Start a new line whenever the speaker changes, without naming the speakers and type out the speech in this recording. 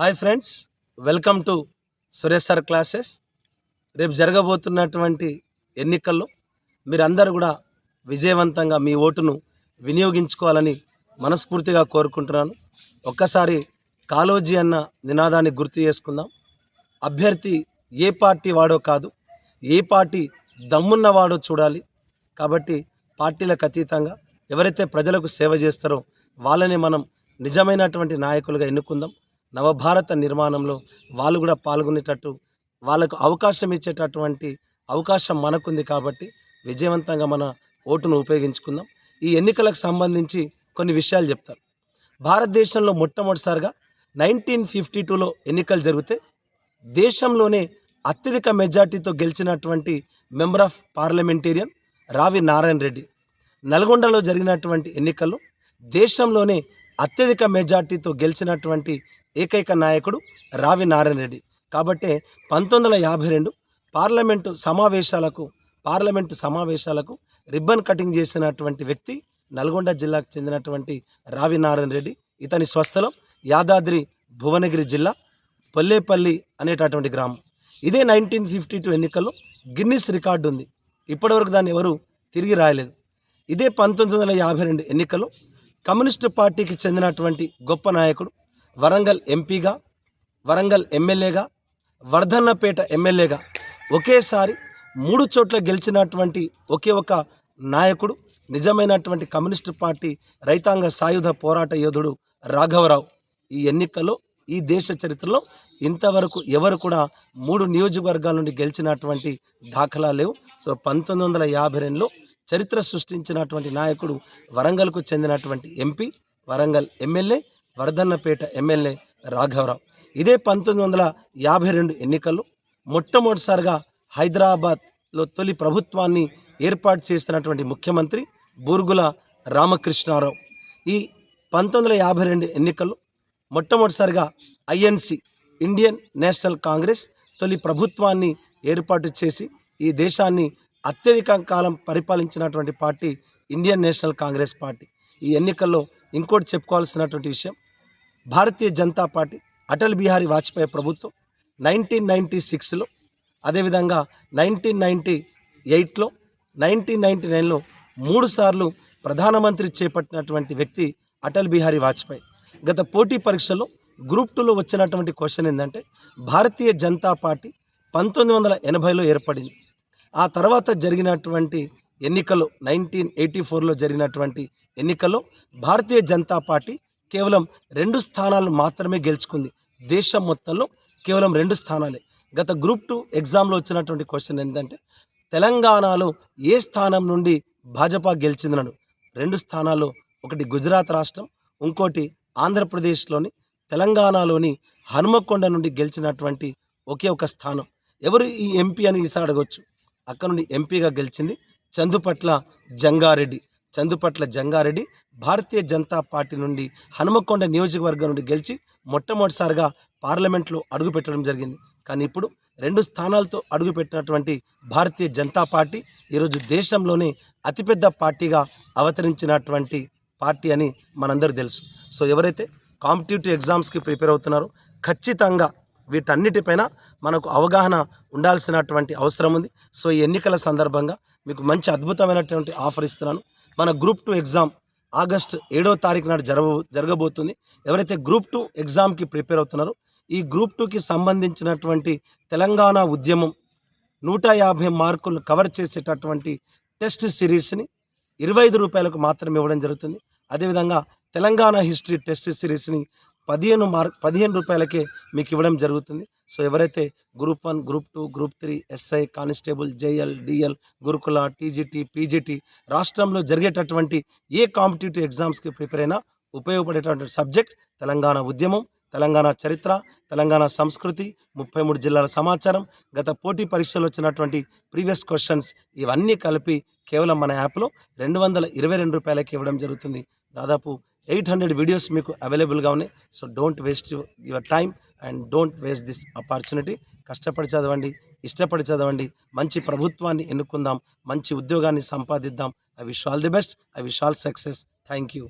Hi friends welcome to Suresh sir classes. రేపు జరగబోతున్నటువంటి ఎన్నికల్లో మీరందరూ కూడా విజయవంతంగా మీ ఓటును వినియోగించుకోవాలని మనస్ఫూర్తిగా కోరుకుంటున్నాను. ఒక్కసారి కాలోజీ అన్న నినాదాన్ని గుర్తు చేసుకుందాం. అభ్యర్థి ఏ పార్టీ వాడో కాదు ఏ పార్టీ దమ్మున్నవాడో చూడాలి. కాబట్టి పార్టీలకు అతీతంగా ఎవరైతే ప్రజలకు సేవ చేస్తారో వాళ్ళని మనం నిజమైనటువంటి నాయకులుగా ఎన్నుకుందాం. నవభారత నిర్మాణంలో వాళ్ళు కూడా పాల్గొనేటట్టు వాళ్ళకు అవకాశం ఇచ్చేటటువంటి అవకాశం మనకుంది కాబట్టి విజయవంతంగా మన ఓటును ఉపయోగించుకుందాం. ఈ ఎన్నికలకు సంబంధించి కొన్ని విషయాలు చెప్తారు భారతదేశంలో మొట్టమొదటిసారిగా నైన్టీన్ ఫిఫ్టీ టూలో ఎన్నికలు జరిగితే దేశంలోనే అత్యధిక మెజార్టీతో గెలిచినటువంటి మెంబర్ ఆఫ్ పార్లమెంటేరియన్ రావి నారాయణ రెడ్డి. నల్గొండలో జరిగినటువంటి ఎన్నికల్లో దేశంలోనే అత్యధిక మెజార్టీతో గెలిచినటువంటి ఏకైక నాయకుడు రావి నారాయణ రెడ్డి. కాబట్టే పంతొమ్మిది వందల యాభై రెండు పార్లమెంటు సమావేశాలకు పార్లమెంటు సమావేశాలకు రిబ్బన్ కటింగ్ చేసినటువంటి వ్యక్తి నల్గొండ జిల్లాకు చెందినటువంటి రావి నారాయణ రెడ్డి. ఇతని స్వస్థలం యాదాద్రి భువనగిరి జిల్లా పల్లెపల్లి అనేటటువంటి గ్రామం. ఇదే నైన్టీన్ ఫిఫ్టీ టూ ఎన్నికల్లో గిన్నిస్ రికార్డు ఉంది. ఇప్పటివరకు దాన్ని ఎవరు తిరిగి రాయలేదు. ఇదే పంతొమ్మిది వందల యాభై రెండు ఎన్నికల్లో కమ్యూనిస్టు పార్టీకి చెందినటువంటి గొప్ప నాయకుడు వరంగల్ ఎంపీగా వరంగల్ ఎమ్మెల్యేగా వర్ధన్నపేట ఎమ్మెల్యేగా ఒకేసారి మూడు చోట్ల గెలిచినటువంటి ఒకే ఒక నాయకుడు నిజమైనటువంటి కమ్యూనిస్టు పార్టీ రైతాంగ సాయుధ పోరాట యోధుడు రాఘవరావు. ఈ ఎన్నికల్లో ఈ దేశ చరిత్రలో ఇంతవరకు ఎవరు కూడా మూడు నియోజకవర్గాల నుండి గెలిచినటువంటి దాఖలా లేవు. సో పంతొమ్మిది వందల యాభై రెండులో చరిత్ర సృష్టించినటువంటి నాయకుడు వరంగల్కు చెందినటువంటి MP Warangal MLA Vardhannapet MLA రాఘవరావు. ఇదే పంతొమ్మిది వందల యాభై రెండు ఎన్నికల్లో మొట్టమొదటిసారిగా హైదరాబాద్లో తొలి ప్రభుత్వాన్ని ఏర్పాటు చేసినటువంటి ముఖ్యమంత్రి బూర్గుల రామకృష్ణారావు. ఈ పంతొమ్మిది వందల యాభై రెండు ఎన్నికల్లో మొట్టమొదటిసారిగా ఐఎన్సి ఇండియన్ నేషనల్ కాంగ్రెస్ తొలి ప్రభుత్వాన్ని ఏర్పాటు చేసి ఈ దేశాన్ని అత్యధిక కాలం పరిపాలించినటువంటి party Indian National Congress party. ఈ ఎన్నికల్లో ఇంకోటి చెప్పుకోవాల్సినటువంటి విషయం భారతీయ జనతా పార్టీ అటల్ బిహారీ వాజ్పేయి ప్రభుత్వం నైన్టీన్ నైంటీ సిక్స్లో అదేవిధంగా నైన్టీన్ నైంటీ ఎయిట్లో నైన్టీన్ నైంటీ నైన్లో మూడుసార్లు ప్రధానమంత్రి చేపట్టినటువంటి వ్యక్తి అటల్ బిహారీ వాజ్పేయి. గత పోటీ పరీక్షలో గ్రూప్ టూలో వచ్చినటువంటి క్వశ్చన్ ఏంటంటే భారతీయ జనతా పార్టీ పంతొమ్మిది వందల ఎనభైలో ఏర్పడింది. ఆ తర్వాత జరిగినటువంటి ఎన్నికలో నైన్టీన్ ఎయిటీ ఫోర్లో జరిగినటువంటి ఎన్నికల్లో భారతీయ జనతా పార్టీ కేవలం రెండు స్థానాలు మాత్రమే గెలుచుకుంది. దేశం మొత్తంలో కేవలం రెండు స్థానాలే. గత గ్రూప్ టూ ఎగ్జామ్లో వచ్చినటువంటి క్వశ్చన్ ఏంటంటే తెలంగాణలో ఏ స్థానం నుండి భాజపా గెలిచిందనడు రెండు స్థానాలు ఒకటి గుజరాత్ రాష్ట్రం ఇంకోటి ఆంధ్రప్రదేశ్లోని తెలంగాణలోని హనుమకొండ నుండి గెలిచినటువంటి ఒకే ఒక స్థానం. ఎవరు ఈ ఎంపీ అని ఈసారి అడగవచ్చు అక్కడ నుండి ఎంపీగా గెలిచింది చందుపట్ల జంగారెడ్డి. చందుపట్ల జంగారెడ్డి భారతీయ జనతా పార్టీ నుండి హనుమకొండ నియోజకవర్గం నుండి గెలిచి మొట్టమొదటిసారిగా పార్లమెంట్లో అడుగుపెట్టడం జరిగింది. కానీ ఇప్పుడు రెండు స్థానాలతో అడుగుపెట్టినటువంటి భారతీయ జనతా పార్టీ ఈరోజు దేశంలోనే అతిపెద్ద పార్టీగా అవతరించినటువంటి పార్టీ అని మనందరూ తెలుసు. సో ఎవరైతే కాంపిటేటివ్ ఎగ్జామ్స్కి ప్రిపేర్ అవుతున్నారో ఖచ్చితంగా వీటన్నిటిపైన మనకు అవగాహన ఉండాల్సినటువంటి అవసరం ఉంది. సో ఈ ఎన్నికల సందర్భంగా మీకు మంచి అద్భుతమైనటువంటి ఆఫర్ ఇస్తున్నాను. మన గ్రూప్ టూ ఎగ్జామ్ ఆగస్ట్ ఏడో తారీఖు నాడు జరగ జరగబోతుంది. ఎవరైతే గ్రూప్ టూ ఎగ్జామ్కి ప్రిపేర్ అవుతున్నారో ఈ గ్రూప్ టూకి సంబంధించినటువంటి తెలంగాణ ఉద్యమం నూట యాభై మార్కులు కవర్ చేసేటటువంటి టెస్ట్ సిరీస్ని ఇరవై ఐదు రూపాయలకు మాత్రమే ఇవ్వడం జరుగుతుంది. అదేవిధంగా తెలంగాణ హిస్టరీ టెస్ట్ సిరీస్ని పదిహేను మార్క్ పదిహేను రూపాయలకే మీకు ఇవ్వడం జరుగుతుంది. సో ఎవరైతే group one group two group three SI constable JL DL Gurukula TGT PGT రాష్ట్రంలో జరిగేటటువంటి ఏ కాంపిటేటివ్ ఎగ్జామ్స్కి ప్రిపేర్ అయినా ఉపయోగపడేటటువంటి సబ్జెక్ట్ తెలంగాణ ఉద్యమం తెలంగాణ చరిత్ర తెలంగాణ సంస్కృతి ముప్పై మూడు జిల్లాల సమాచారం గత పోటీ పరీక్షలు వచ్చినటువంటి ప్రీవియస్ క్వశ్చన్స్ ఇవన్నీ కలిపి కేవలం మన యాప్లో రెండు వందల ఇరవై రెండు రూపాయలకి ఇవ్వడం జరుగుతుంది. దాదాపు ఎయిట్ హండ్రెడ్ వీడియోస్ మీకు అవైలబుల్గా ఉన్నాయి. So don't waste your time and don't waste this opportunity కష్టపడి చదవండి ఇష్టపడి చదవండి. మంచి ప్రభుత్వాన్ని ఎన్నుకుందాం మంచి ఉద్యోగాన్ని సంపాదిద్దాం. I wish all the best I wish all success thank you